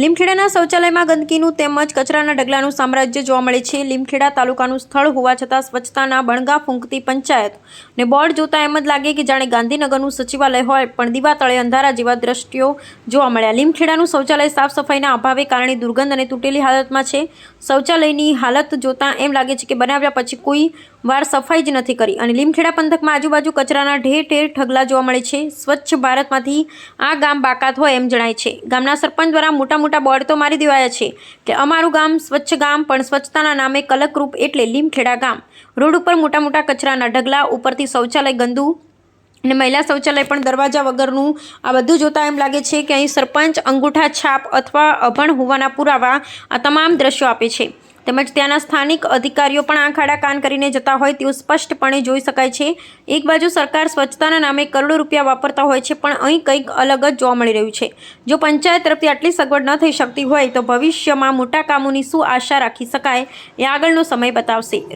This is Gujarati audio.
લીમખેડાના શૌચાલયમાં ગંદકીનું તેમજ કચરાના ઢગલાનું સામ્રાજ્ય જોવા મળે છે. લીમખેડા તાલુકાનું સ્થળ હોવા છતાં સ્વચ્છતાના બણગા ફૂંકતી પંચાયત ને બોર્ડ જોતા એમ જ લાગે કે જાણે ગાંધીનગરનું સચિવાલય હોય, પણ દીવા તળે અંધારા જેવા દ્રષ્ટિઓ જોવા મળ્યા. લીમખેડાનું શૌચાલય સાફ સફાઈના અભાવે કારણે દુર્ગંધ અને તૂટેલી હાલતમાં છે. શૌચાલયની હાલત જોતાં એમ લાગે છે કે બનાવ્યા પછી કોઈ વાર સફાઈ જ નથી કરી. અને લીમખેડા પંથકમાં આજુબાજુ કચરાના ઢેર ઢેર ઢગલા જોવા મળે છે. સ્વચ્છ ભારતમાંથી આ ગામ બાકાત હોય એમ જણાય છે. ગામના સરપંચ દ્વારા મોટા મોટા બોર્ડ તો મારી દેવાયા છે કે અમારું ગામ સ્વચ્છ ગામ, પણ સ્વચ્છતાના નામે કલકરૂપ એટલે લીમખેડા ગામ. રોડ ઉપર મોટા મોટા કચરાના ઢગલા, ઉપરથી શૌચાલય ગંદુ અને મહિલા શૌચાલય પણ દરવાજા વગરનું. આ બધું જોતાં એમ લાગે છે કે અહીં સરપંચ અંગૂઠા છાપ અથવા અભણ હોવાના પુરાવા આ તમામ દ્રશ્યો આપે છે. તેમજ ત્યાંના સ્થાનિક અધિકારીઓ પણ આંખ આડા કાન કરીને જતા હોય તેવું સ્પષ્ટપણે જોઈ શકાય છે. એક બાજુ સરકાર સ્વચ્છતાના નામે કરોડો રૂપિયા વાપરતા હોય છે, પણ અહીં કંઈક અલગ જ જોવા મળી રહ્યું છે. જો પંચાયત તરફથી આટલી સગવડ ન થઈ શકતી હોય, તો ભવિષ્યમાં મોટા કામોની શું આશા રાખી શકાય એ આગળનો સમય બતાવશે.